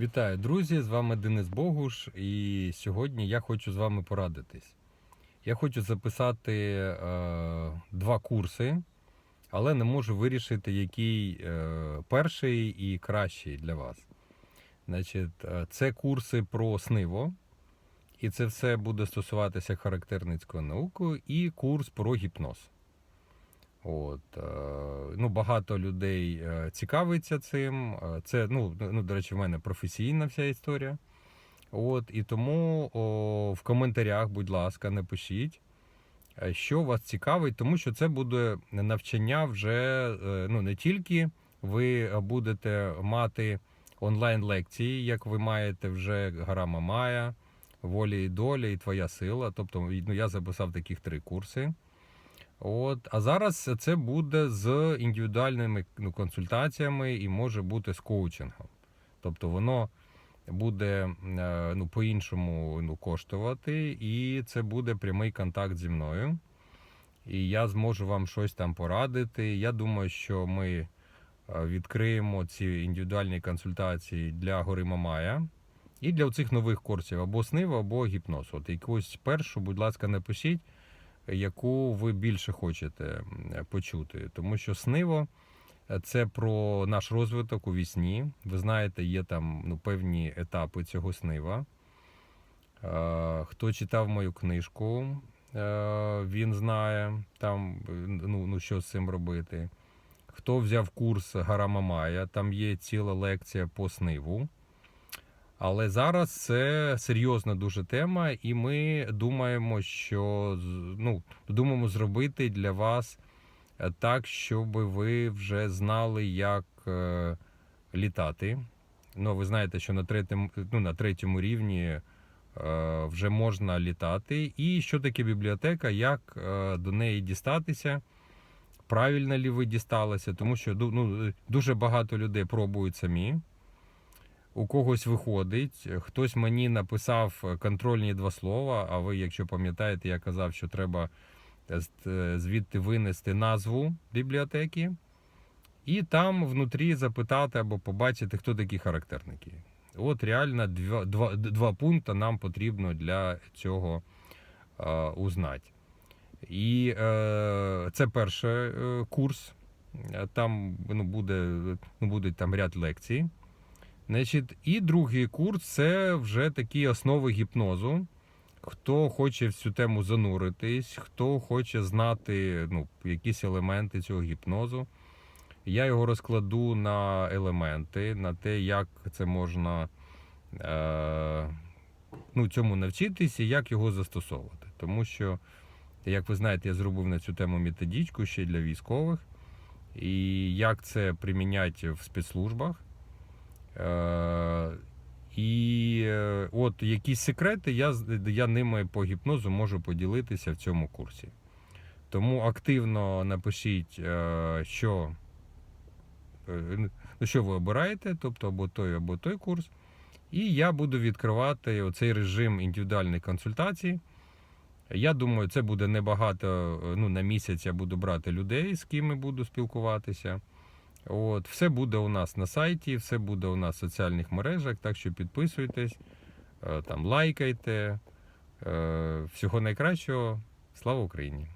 Вітаю, друзі! З вами Денис Богуш, і сьогодні я хочу з вами порадитись. Я хочу записати е, два курси, але не можу вирішити, який е, перший і кращий для вас. Значить, е, це курси про СНИВО, і це все буде стосуватися характерницької науки, і курс про гіпноз. От, е, ну, багато людей е, цікавиться цим. Е, Це, ну, ну, до речі, в мене професійна вся історія. От, і тому о, в коментарях, будь ласка, напишіть, що вас цікавить, тому що це буде навчання вже ну, не тільки ви будете мати онлайн-лекції, як ви маєте вже Гара Мамая, Волі і доля і Твоя сила. Тобто, ну, я записав таких три курси. От, а зараз це буде з індивідуальними ну, консультаціями і може бути з коучингом. Тобто воно буде е, ну, по-іншому ну, коштувати, і це буде прямий контакт зі мною. І я зможу вам щось там порадити. Я думаю, що ми е, відкриємо ці індивідуальні консультації для Гори Мамая і для цих нових курсів або СНИВ, або гіпноз. От якусь першу, будь ласка, напишіть яку ви більше хочете почути. Тому що СНИВО е, це про наш розвиток у вісні. Ви знаєте, є там ну, певні етапи цього снива. Е, Хто читав мою книжку, е, він знає там, ну, ну, що з цим робити. Хто взяв курс Гара Мамая, там є ціла лекція по сниву. Але зараз це серйозна дуже тема, і ми думаємо, що ну, думаємо зробити для вас е, так, щоб ви вже знали, як е, літати. Ну, ви знаєте, що на третьому, ну, на третьому рівні е, вже можна літати. І що таке бібліотека, як до неї дістатися. Правильно лі ви дісталися, тому що ну, дуже багато людей пробують самі у когось виходить. Хтось мені написав контрольні два слова. А ви, якщо пам'ятаєте, я казав, що треба е, звідти винести назву бібліотеки, і там внутрі запитати або побачити, хто такі характерники. От реально два, два, два пункти нам потрібно для цього е, узнати. І е, це перший е, курс. Е, Там ну, буде, ну, будуть там ряд лекцій. Значить, і другий курс це вже такі основи гіпнозу. Хто хоче в цю тему зануритись, хто хоче знати ну, якісь елементи цього гіпнозу. Я його розкладу на елементи, на те, як це можна е, ну, цьому навчитись і як його застосовувати. Тому що, як ви знаєте, я зробив на цю тему методичку ще для військових. І як це приміняти в спецслужбах. Е, і е, от якісь секрети я, я ними по гіпнозу можу поділитися в цьому курсі. Тому активно напишіть, е, що, ну, що ви обираєте, тобто або той, або той курс. І я буду відкривати оцей режим індивідуальної консультації. Я думаю, це буде небагато. Ну, на місяць я буду брати людей, з ким буду спілкуватися. От, все буде у нас на сайті, все буде у нас в соціальних мережах, так що підписуйтесь, е, там лайкайте. Е, Всього найкращого. Слава Україні!